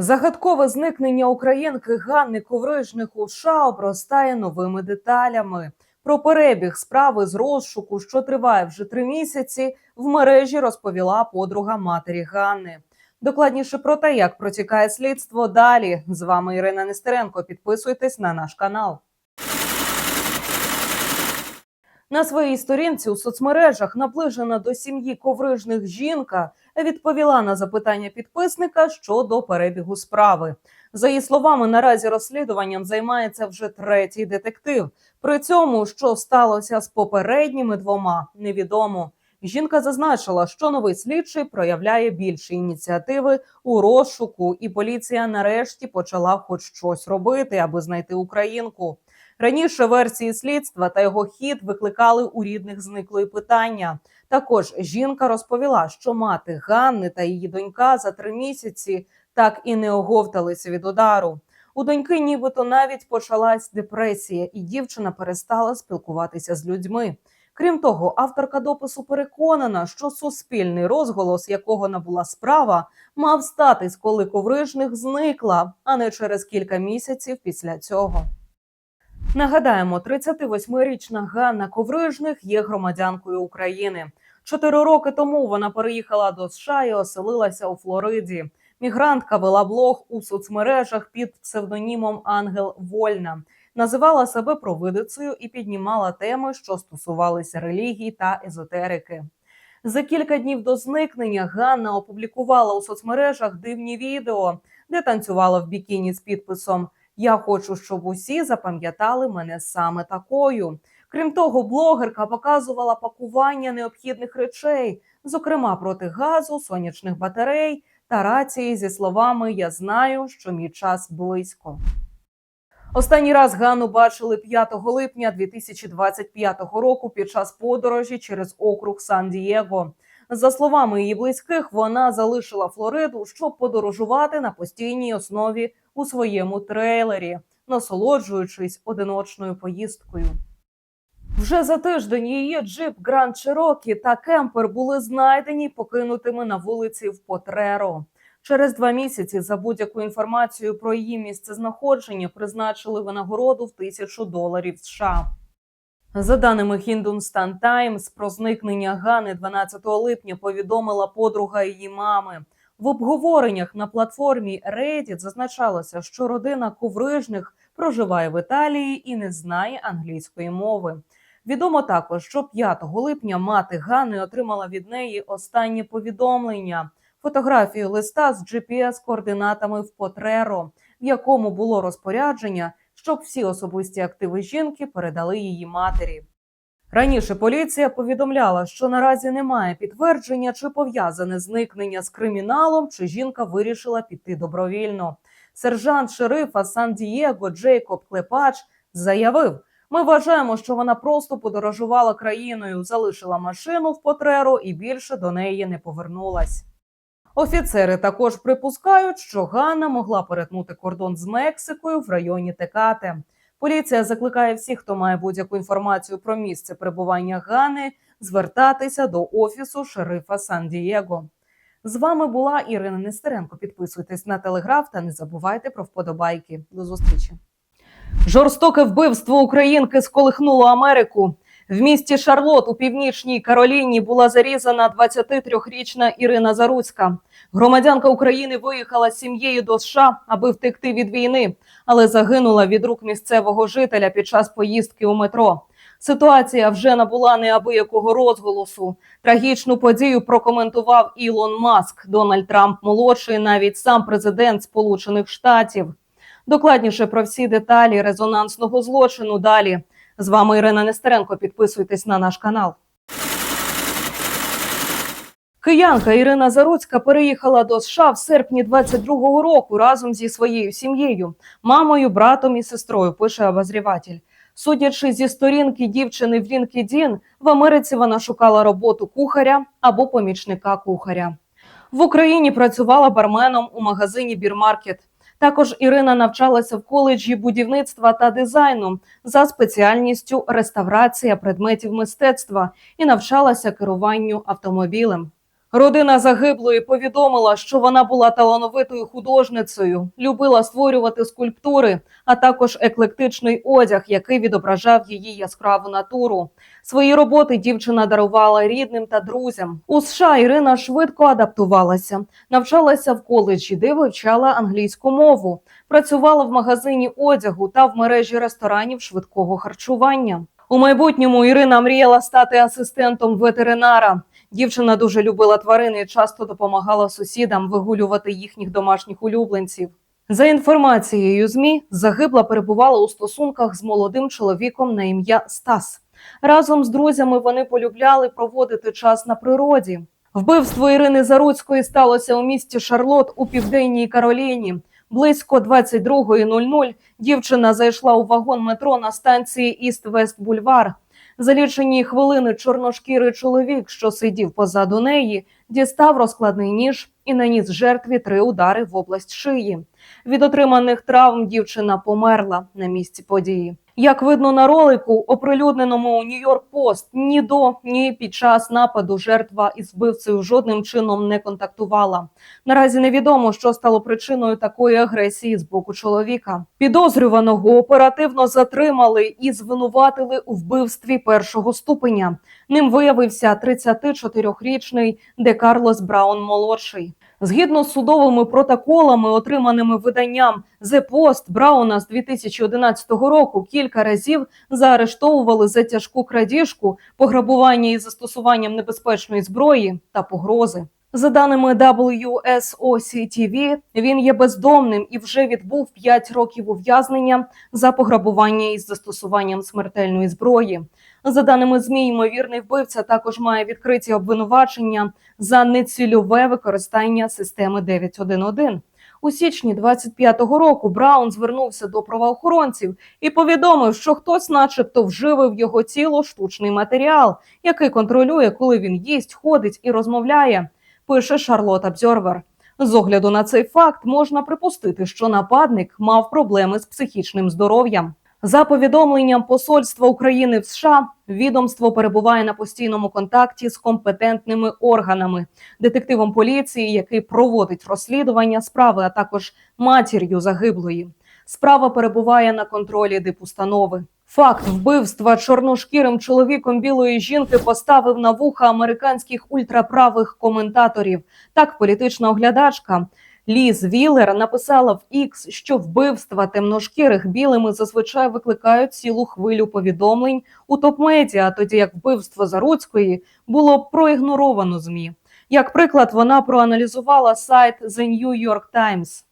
Загадкове зникнення українки Ганни Коврижник у США обростає новими деталями. Про перебіг справи з розшуку, що триває вже три місяці, в мережі розповіла подруга матері Ганни. Докладніше про те, як протікає слідство далі. З вами Ірина Нестеренко. Підписуйтесь на наш канал. На своїй сторінці у соцмережах наближена до сім'ї коврижних жінка відповіла на запитання підписника щодо перебігу справи. За її словами, наразі розслідуванням займається вже третій детектив. При цьому, що сталося з попередніми двома, невідомо. Жінка зазначила, що новий слідчий проявляє більше ініціативи у розшуку, і поліція нарешті почала хоч щось робити, аби знайти українку. Раніше версії слідства та його хід викликали у рідних зниклої питання. Також жінка розповіла, що мати Ганни та її донька за три місяці так і не оговталися від удару. У доньки, нібито навіть почалась депресія, і дівчина перестала спілкуватися з людьми. Крім того, авторка допису переконана, що суспільний розголос, якого набула справа, мав статись, коли коврижних зникла, а не через кілька місяців після цього. Нагадаємо, 38-річна Ганна Коврижних є громадянкою України. Чотири роки тому вона переїхала до США і оселилася у Флориді. Мігрантка вела блог у соцмережах під псевдонімом Ангел Вольна, називала себе провидицею і піднімала теми, що стосувалися релігії та езотерики. За кілька днів до зникнення Ганна опублікувала у соцмережах дивні відео, де танцювала в бікіні з підписом Я хочу, щоб усі запам'ятали мене саме такою. Крім того, блогерка показувала пакування необхідних речей, зокрема проти газу, сонячних батарей та рації зі словами Я знаю, що мій час близько. Останній раз Ганну бачили 5 липня 2025 року під час подорожі через округ Сан-Дієго. За словами її близьких, вона залишила Флориду, щоб подорожувати на постійній основі у своєму трейлері, насолоджуючись одиночною поїздкою. Вже за тиждень її джип Гранд Чирокі та кемпер були знайдені покинутими на вулиці в Потреро. Через два місяці за будь-яку інформацію про її місце знаходження призначили винагороду в тисячу доларів США. За даними Hindustan Times, про зникнення Гани 12 липня повідомила подруга її мами. В обговореннях на платформі Reddit зазначалося, що родина коврижних проживає в Італії і не знає англійської мови. Відомо також, що 5 липня мати Ганни отримала від неї останнє повідомлення фотографію листа з GPS-координатами в Потреро, в якому було розпорядження, щоб всі особисті активи жінки передали її матері. Раніше поліція повідомляла, що наразі немає підтвердження, чи пов'язане зникнення з криміналом, чи жінка вирішила піти добровільно. Сержант шерифа Сан-Дієго Джейкоб Клепач заявив: ми вважаємо, що вона просто подорожувала країною, залишила машину в Потреро і більше до неї не повернулась. Офіцери також припускають, що Ганна могла перетнути кордон з Мексикою в районі Текате. Поліція закликає всіх, хто має будь-яку інформацію про місце перебування Гани, звертатися до офісу шерифа Сан-Дієго. З вами була Ірина Нестеренко. Підписуйтесь на телеграф та не забувайте про вподобайки. До зустрічі. Жорстоке вбивство українки сколихнуло Америку. В місті Шарлот у північній Кароліні була зарізана 23-річна Ірина Заруцька. Громадянка України виїхала з сім'єю до США, аби втекти від війни, але загинула від рук місцевого жителя під час поїздки у метро. Ситуація вже набула неабиякого розголосу. Трагічну подію прокоментував Ілон Маск, Дональд Трамп молодший, навіть сам президент Сполучених Штатів. Докладніше про всі деталі резонансного злочину далі. З вами Ірина Нестеренко. Підписуйтесь на наш канал. Киянка Ірина Заруцька переїхала до США в серпні 22-го року разом зі своєю сім'єю, мамою, братом і сестрою. Пише обозріватель. Судячи зі сторінки дівчини в LinkedIn, в Америці вона шукала роботу кухаря або помічника кухаря. В Україні працювала барменом у магазині Бірмаркет. Також Ірина навчалася в коледжі будівництва та дизайну за спеціальністю реставрація предметів мистецтва і навчалася керуванню автомобілем. Родина загиблої повідомила, що вона була талановитою художницею, любила створювати скульптури, а також еклектичний одяг, який відображав її яскраву натуру. Свої роботи дівчина дарувала рідним та друзям. У США Ірина швидко адаптувалася, навчалася в коледжі, де вивчала англійську мову, працювала в магазині одягу та в мережі ресторанів швидкого харчування. У майбутньому Ірина мріяла стати асистентом ветеринара. Дівчина дуже любила тварин і часто допомагала сусідам вигулювати їхніх домашніх улюбленців. За інформацією ЗМІ, загибла перебувала у стосунках з молодим чоловіком на ім'я Стас. Разом з друзями вони полюбляли проводити час на природі. Вбивство Ірини Заруцької сталося у місті Шарлот у південній Кароліні. Близько 22.00 дівчина зайшла у вагон метро на станції Іст-Вест Бульвар. За лічені хвилини чорношкірий чоловік, що сидів позаду неї, дістав розкладний ніж і наніс жертві три удари в область шиї. Від отриманих травм дівчина померла на місці події. Як видно на ролику, оприлюдненому Нью-Йорк Пост, ні до, ні під час нападу жертва із вбивцею жодним чином не контактувала. Наразі невідомо, що стало причиною такої агресії з боку чоловіка. Підозрюваного оперативно затримали і звинуватили у вбивстві першого ступеня. Ним виявився 34-річний Де Карлос Браун молодший. Згідно з судовими протоколами, отриманими виданням The Post, Брауна з 2011 року кілька разів заарештовували за тяжку крадіжку, пограбування із застосуванням небезпечної зброї та погрози. За даними WSOC-TV, він є бездомним і вже відбув 5 років ув'язнення за пограбування із застосуванням смертельної зброї. За даними ЗМІ, ймовірний вбивця також має відкриті обвинувачення за нецільове використання системи 911. У січні 25-го року Браун звернувся до правоохоронців і повідомив, що хтось, начебто, вживив його тіло штучний матеріал, який контролює, коли він їсть, ходить і розмовляє. Пише Шарлот Обзорвер. З огляду на цей факт можна припустити, що нападник мав проблеми з психічним здоров'ям. За повідомленням Посольства України в США, відомство перебуває на постійному контакті з компетентними органами, детективом поліції, який проводить розслідування справи, а також матір'ю загиблої. Справа перебуває на контролі дипустанови. Факт вбивства чорношкірим чоловіком білої жінки поставив на вуха американських ультраправих коментаторів. Так, політична оглядачка Ліз Віллер написала в X, що вбивства темношкірих білими зазвичай викликають цілу хвилю повідомлень у топ-медіа, тоді як вбивство Заруцької було проігноровано змі. Як приклад, вона проаналізувала сайт The New York Times.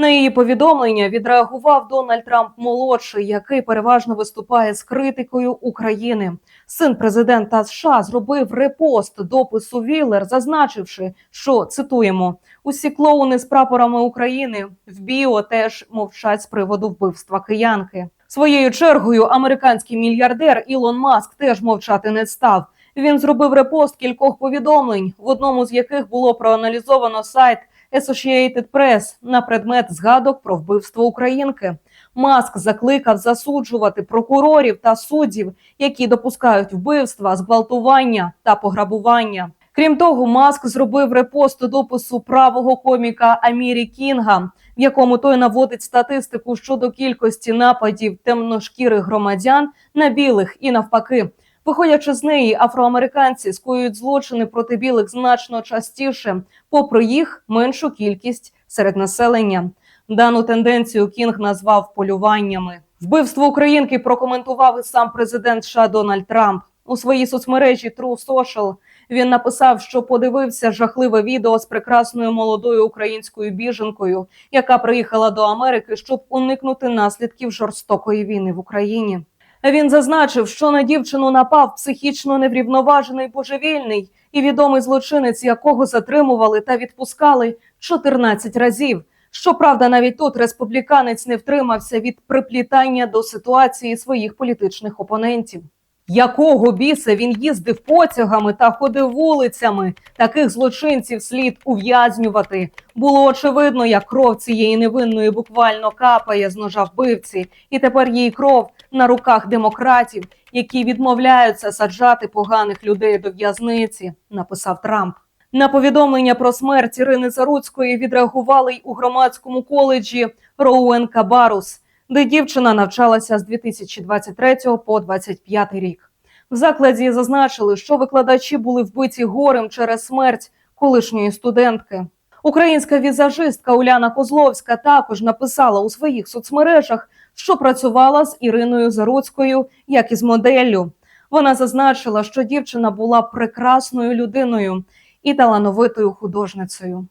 На її повідомлення відреагував Дональд Трамп молодший, який переважно виступає з критикою України. Син президента США зробив репост допису Віллер, зазначивши, що цитуємо: усі клоуни з прапорами України в біо теж мовчать з приводу вбивства киянки. Своєю чергою американський мільярдер Ілон Маск теж мовчати не став. Він зробив репост кількох повідомлень, в одному з яких було проаналізовано сайт Associated Press на предмет згадок про вбивство українки. Маск закликав засуджувати прокурорів та суддів, які допускають вбивства, зґвалтування та пограбування. Крім того, Маск зробив репост допису правого коміка Амірі Кінга, в якому той наводить статистику щодо кількості нападів темношкірих громадян на білих і навпаки. Виходячи з неї, афроамериканці скоюють злочини проти білих значно частіше, попри їх меншу кількість серед населення. Дану тенденцію Кінг назвав полюваннями. Вбивство українки прокоментував і сам президент США Дональд Трамп у своїй соцмережі True Social. Він написав, що подивився жахливе відео з прекрасною молодою українською біженкою, яка приїхала до Америки, щоб уникнути наслідків жорстокої війни в Україні. Він зазначив, що на дівчину напав психічно неврівноважений божевільний і відомий злочинець, якого затримували та відпускали 14 разів. Щоправда, навіть тут республіканець не втримався від приплітання до ситуації своїх політичних опонентів. Якого біса він їздив потягами та ходив вулицями? Таких злочинців слід ув'язнювати. Було очевидно, як кров цієї невинної буквально капає з ножа вбивці, і тепер її кров на руках демократів, які відмовляються саджати поганих людей до в'язниці, написав Трамп. На повідомлення про смерть Ірини Заруцької відреагували й у громадському коледжі Роуен Кабарус, де дівчина навчалася з 2023 по 2025 рік. В закладі зазначили, що викладачі були вбиті горем через смерть колишньої студентки. Українська візажистка Уляна Козловська також написала у своїх соцмережах, що працювала з Іриною Заруцькою як із моделлю. Вона зазначила, що дівчина була прекрасною людиною і талановитою художницею.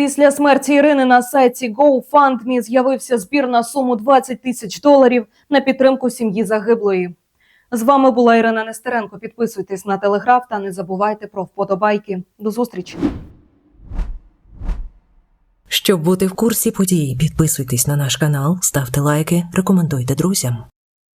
Після смерті Ірини на сайті GoFundMe з'явився збір на суму 20 тисяч доларів на підтримку сім'ї загиблої. З вами була Ірина Нестеренко. Підписуйтесь на телеграф та не забувайте про вподобайки. До зустрічі. Щоб бути в курсі подій, підписуйтесь на наш канал, ставте лайки, рекомендуйте друзям.